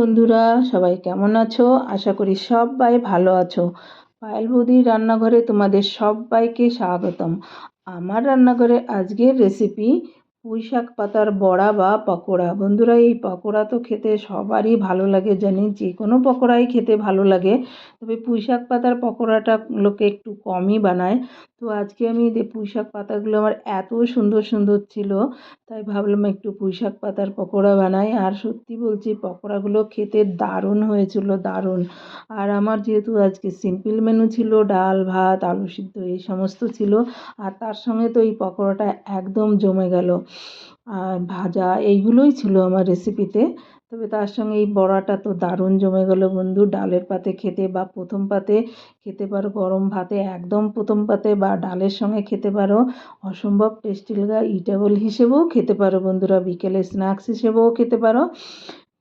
বন্ধুরা, সবাই কেমন আছো? আশা করি সবাই ভালো আছো। পায়েল বৌদির রান্নাঘরে তোমাদের সবাইকে স্বাগতম। আমার রান্নাঘরে আজকের রেসিপি পুঁই শাক পাতার বড়া বা পকোড়া। বন্ধুরা, এই পকোড়া তো খেতে সবারই ভালো লাগে, জানি যে কোনো পকোড়াই খেতে ভালো লাগে। তবে পুঁই শাক পাতার পকোড়াটা লোকে একটু কমই বানায়। তো আজকে আমি পুঁই শাক পাতাগুলো আমার এত সুন্দর সুন্দর ছিল, তাই ভাবলাম একটু পুঁই শাক পাতার পকোড়া বানাই। আর সত্যি বলছি, পকোড়াগুলো খেতে দারুণ হয়েছিল, দারুণ। আর আমার যেহেতু আজকে সিম্পল মেনু ছিল, ডাল, ভাত, আলু সিদ্ধ, এই সমস্ত ছিল, আর তার সঙ্গে তো এই পকোড়াটা একদম জমে গেল। আর ভাজা, এইগুলোই ছিল আমার রেসিপিতে তবে তার সঙ্গে এই বড়াটা তো দারুণ জমে গেল বন্ধু। ডালের পাতে খেতে বা প্রথম পাতে খেতে পারো, গরম ভাতে একদম প্রথম পাতে বা ডালের সঙ্গে খেতে পারো। অসম্ভব টেস্টি লাগা ইটেবল হিসেবেও খেতে পারো বন্ধুরা। বিকেলে স্ন্যাক্স হিসেবেও খেতে পারো।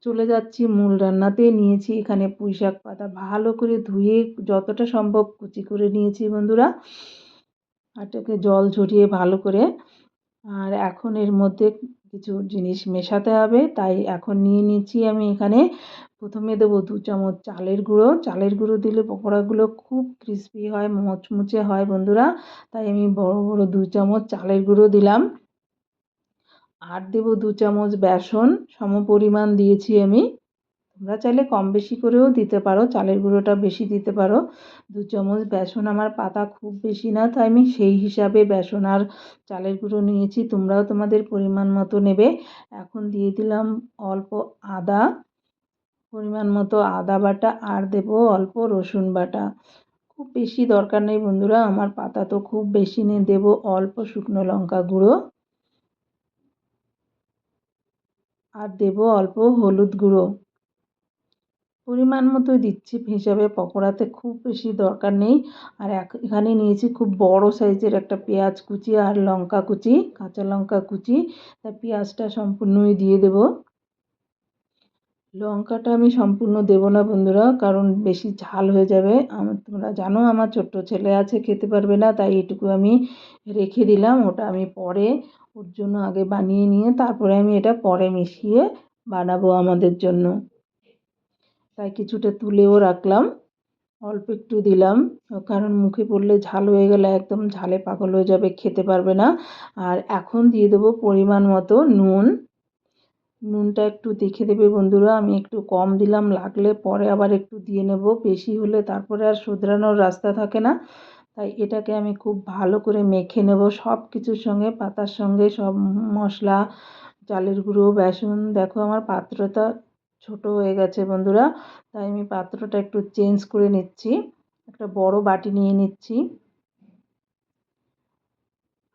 চলে যাচ্ছি মূল রান্নাতে। নিয়েছি এখানে পুঁই শাক পাতা। ভালো করে ধুয়ে যতটা সম্ভব কুচি করে নিয়েছি বন্ধুরা। আটাকে জল ঝরিয়ে ভালো করে। আর এখন এর মধ্যে কিছু জিনিস মেশাতে হবে। তাই এখন নিয়ে নিচ্ছি আমি এখানে। প্রথমে দেবো দু চামচ চালের গুঁড়ো। চালের গুঁড়ো দিলে পকোড়াগুলো খুব ক্রিস্পি হয়, মচমুচে হয় বন্ধুরা। তাই আমি বড় বড় দু চামচ চালের গুঁড়ো দিলাম। আর দেবো দু চামচ বেসন। সম পরিমাণ দিয়েছি আমি। তোমরা চাইলে কম বেশি করেও দিতে পারো, চালের গুঁড়োটা বেশি দিতে পারো। দু চামচ বেসন আমার পাতা খুব বেশি না, তাই আমি সেই হিসাবে বেসন আর চালের গুঁড়ো নিয়েছি, তোমরাও তোমাদের পরিমাণ মতো নেবে। এখন দিয়ে দিলাম অল্প আদা, পরিমাণ মতো আদা বাটা আর দেবো অল্প রসুন বাটা। খুব বেশি দরকার নেই বন্ধুরা, আমার পাতা তো খুব বেশি নেই, দেবো অল্প শুকনো লঙ্কা গুঁড়ো। আর দেবো অল্প হলুদ গুঁড়ো। পরিমাণ মতো দিচ্ছি। হিসাবে পকোড়াতে খুব বেশি দরকার নেই। আর এখানে নিয়েছি খুব বড় সাইজের একটা পেঁয়াজ কুচি আর লঙ্কা কুচি, কাঁচা লঙ্কা কুচি। তা পেঁয়াজটা সম্পূর্ণই দিয়ে দেব। লঙ্কাটা আমি সম্পূর্ণ দেব না বন্ধুরা, কারণ বেশি ঝাল হয়ে যাবে। আমার তোমরা জানো আমার ছোট্ট ছেলে আছে, খেতে পারবে না, তাই এটুকু আমি রেখে দিলাম। ওটা আমি পরে ওর জন্য আগে বানিয়ে নিয়ে তারপরে আমি এটা পরে মিশিয়ে বানাবো আমাদের জন্য। তাই কিছুটা তুলেও রাখলাম। অল্প একটু দিলাম, কারণ মুখে পড়লে ঝাল হয়ে গেলে একদম ঝালে পাগল হয়ে যাবে, খেতে পারবে না। আর এখন দিয়ে দেবো পরিমাণ মতো নুন। নুনটা একটু দেখে দেবে বন্ধুরা, আমি একটু কম দিলাম, লাগলে পরে আবার একটু দিয়ে নেব। বেশি হলে তারপরে আর শুধরানোর রাস্তা থাকে না। তাই এটাকে আমি খুব ভালো করে মেখে নেব সব কিছুর সঙ্গে, পাতার সঙ্গে, সব মশলা, চালের গুঁড়ো, বেসন। দেখো আমার পাত্রটা ছোট হয়ে গেছে বন্ধুরা, তাই আমি পাত্রটা একটু চেঞ্জ করে নিচ্ছি। একটা বড় বাটি নিয়ে নিচ্ছি।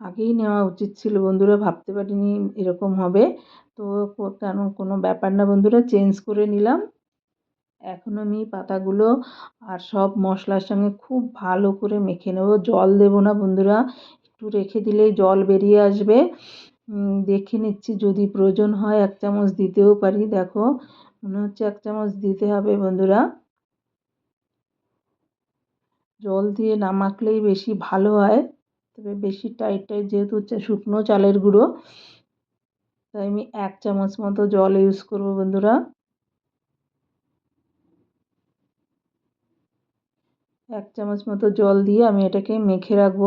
আগেই নেওয়া উচিত ছিল বন্ধুরা, ভাবতে পারিনি এরকম হবে। তো কেন, কোনো ব্যাপার না বন্ধুরা, চেঞ্জ করে নিলাম। এখন আমি পাতাগুলো আর সব মশলার সঙ্গে খুব ভালো করে মেখে নেব। জল দেব না বন্ধুরা, একটু রেখে দিলেই জল বেরিয়ে আসবে। দেখে নিচ্ছি যদি প্রয়োজন হয়, এক চামচ দিতেও পারি, দেখো। মনে হচ্ছে এক চামচ দিতে হবে, বন্ধুরা। জল দিয়ে না মাখলেই বেশি ভালো হয়, তবে বেশি টাইট টাইট যেহেতু হচ্ছে শুকনো চালের গুঁড়ো, তাই আমি এক চামচ মতো জল ইউজ করব, বন্ধুরা। এক চামচ মতো জল দিয়ে আমি এটাকে মেখে রাখব।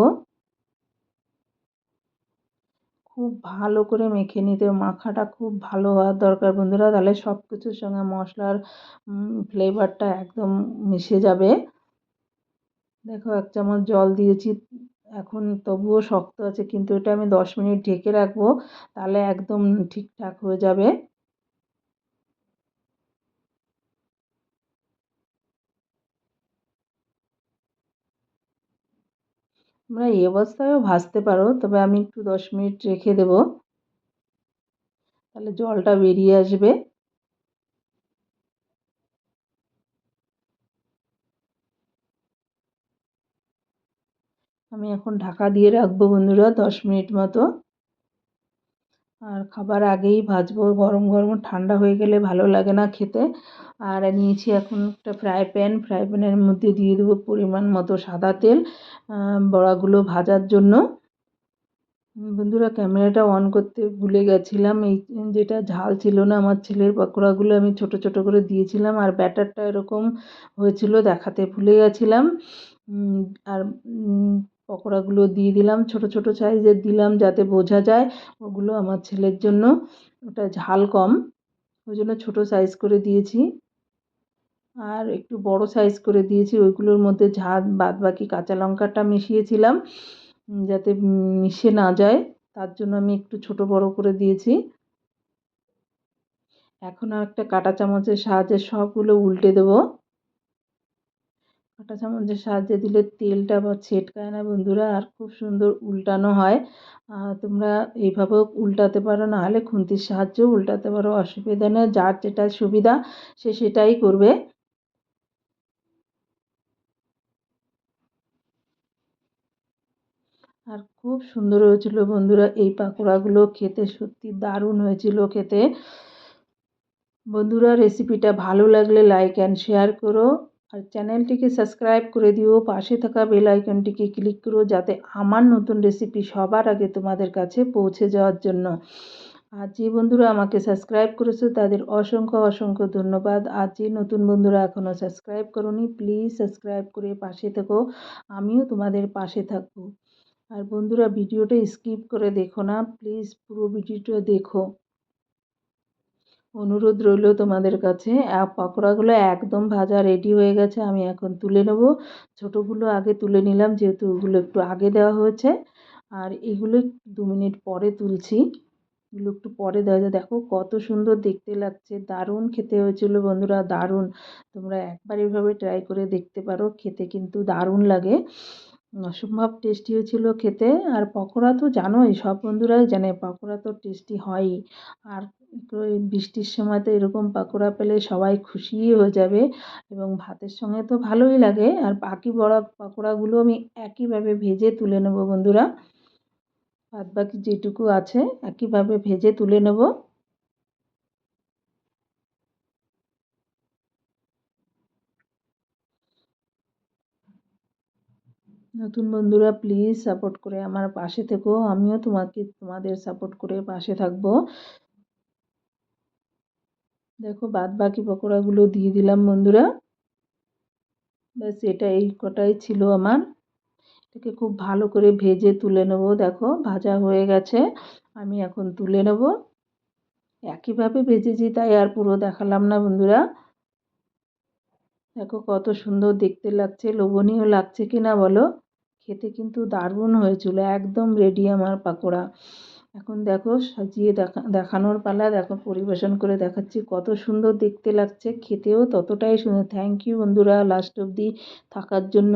খুব ভালো করে মেখে নিতে, মাখাটা খুব ভালো হওয়ার দরকার বন্ধুরা। তাহলে সব কিছুর সঙ্গে মশলার ফ্লেভারটা একদম মিশে যাবে। দেখো, এক চামচ জল দিয়েছি। এখন তবুও শক্ত আছে, কিন্তু এটা আমি দশ মিনিট ঢেকে রাখব, তাহলে একদম ঠিকঠাক হয়ে যাবে। তোমরা এই অবস্থায়ও ভাজতে পারো, তবে আমি একটু দশ মিনিট রেখে দেব। তাহলে জলটা বেরিয়ে আসবে। আমি এখন ঢাকা দিয়ে রাখব বন্ধুরা দশ মিনিট মতো। আর খাবার আগেই ভাজবো, গরম গরম, ঠান্ডা হয়ে গেলে ভালো লাগে না খেতে। আর নিয়েছি এখন একটা ফ্রাই প্যান, ফ্রাই প্যানের মধ্যে দিয়ে দেবো পরিমাণ মতো সাদা তেল বড়াগুলো ভাজার জন্য। বন্ধুরা, ক্যামেরাটা অন করতে ভুলে গেছিলাম। এই যেটা ঝাল ছিল না আমার ছেলের পকোড়াগুলো আমি ছোট ছোট করে দিয়েছিলাম আর ব্যাটারটা এরকম হয়েছিল দেখাতে ভুলে গেছিলাম। আর পকোড়াগুলো দিয়ে দিলাম, ছোট ছোট সাইজের দিলাম যাতে বোঝা যায়। ওগুলো আমার ছেলের জন্য, ওটা ঝাল কম, ওই জন্য ছোটো সাইজ করে দিয়েছি। আর একটু বড় সাইজ করে দিয়েছি, ওইগুলোর মধ্যে ঝাল বাদ বাকি কাঁচা লঙ্কাটা মিশিয়েছিলাম যাতে মিশে না যায়, তার জন্য আমি একটু ছোট বড় করে দিয়েছি। এখন একটা কাঁটা চামচের সাহায্যে সবগুলো উল্টে দেবো। কাঁটা চামচের সাহায্যে দিলে তেলটা বা ছেটকায় না বন্ধুরা, আর খুব সুন্দর উল্টানো হয়। তোমরা এইভাবেও উল্টাতে পারো, নাহলে খুন্তির সাহায্যেও উল্টাতে পারো, অসুবিধা নেই, যার যেটা সুবিধা সে সেটাই করবে। আর খুব সুন্দর হয়েছিল বন্ধুরা, এই পাকোড়াগুলো খেতে, সত্যি দারুণ হয়েছিল খেতে। বন্ধুরা রেসিপিটা ভালো লাগলে লাইক অ্যান্ড শেয়ার করো। আর চ্যানেলটিকে সাবস্ক্রাইব করে দিও, পাশে থাকা বেল আইকনটিকে ক্লিক করো যাতে আমার নতুন রেসিপি সবার আগে তোমাদের কাছে পৌঁছে যাওয়ার জন্য। আর যে বন্ধুরা আমাকে সাবস্ক্রাইব করেছ, তাদের অসংখ্য অসংখ্য ধন্যবাদ। আর যে নতুন বন্ধুরা এখনও সাবস্ক্রাইব করনি, প্লিজ সাবস্ক্রাইব করে পাশে থেকো, আমিও তোমাদের পাশে থাকব। আর বন্ধুরা, ভিডিওটা স্কিপ করে দেখো না, প্লিজ পুরো ভিডিওটা দেখো। অনুরোধ রইল তোমাদের কাছে। পকোড়াগুলো একদম ভাজা রেডি হয়ে গেছে, আমি এখন তুলে নেব। ছোটোগুলো আগে তুলে নিলাম, যেহেতু ওগুলো একটু আগে দেওয়া হয়েছে। আর এগুলো দু মিনিট পরে তুলছি। এগুলো একটু পরে দেওয়া যায়। দেখো কত সুন্দর দেখতে লাগছে, দারুণ খেতে হয়েছিল বন্ধুরা, দারুণ। তোমরা একবার এভাবে ট্রাই করে দেখতে পারো, খেতে কিন্তু দারুণ লাগে। অসম্ভব টেস্টি হয়েছিল খেতে। আর পকোড়া তো জানোই, সব বন্ধুরাই জানে পকোড়া তো টেস্টি হয়ই। আর বৃষ্টির সময় তো এরকম পকোড়া পেলে সবাই খুশিই হয়ে যাবে এবং ভাতের সঙ্গে তো ভালোই লাগে। আর বাকি বড় পকোড়াগুলো আমি একইভাবে ভেজে তুলে নেব বন্ধুরা। বাদ বাকি যেটুকু আছে, একইভাবে ভেজে তুলে নেব। নতুন বন্ধুরা প্লিজ সাপোর্ট করে আমার পাশে থেকো। আমিও তোমাকে, তোমাদের সাপোর্ট করে পাশে থাকব। দেখো বাদ বাকি পকোড়াগুলো দিয়ে দিলাম বন্ধুরা। ব্যাস, এটা এই কটাই ছিল আমার। এটাকে খুব ভালো করে ভেজে তুলে নেব। দেখো, ভাজা হয়ে গেছে। আমি এখন তুলে নেব। একইভাবে ভেজেছি, তাই আর পুরো দেখালাম না বন্ধুরা। দেখো, কত সুন্দর দেখতে লাগছে। লোভনীয় লাগছে কি না বলো? খেতে কিন্তু দারুণ হয়েছিল, একদম রেডি আমার পাকোড়া। এখন দেখো সাজিয়ে দেখা, দেখানোর পালা, দেখো পরিবেশন করে দেখাচ্ছি, কত সুন্দর দেখতে লাগছে, খেতেও ততটাই সুন্দর। থ্যাংক ইউ বন্ধুরা লাস্ট অবধি থাকার জন্য।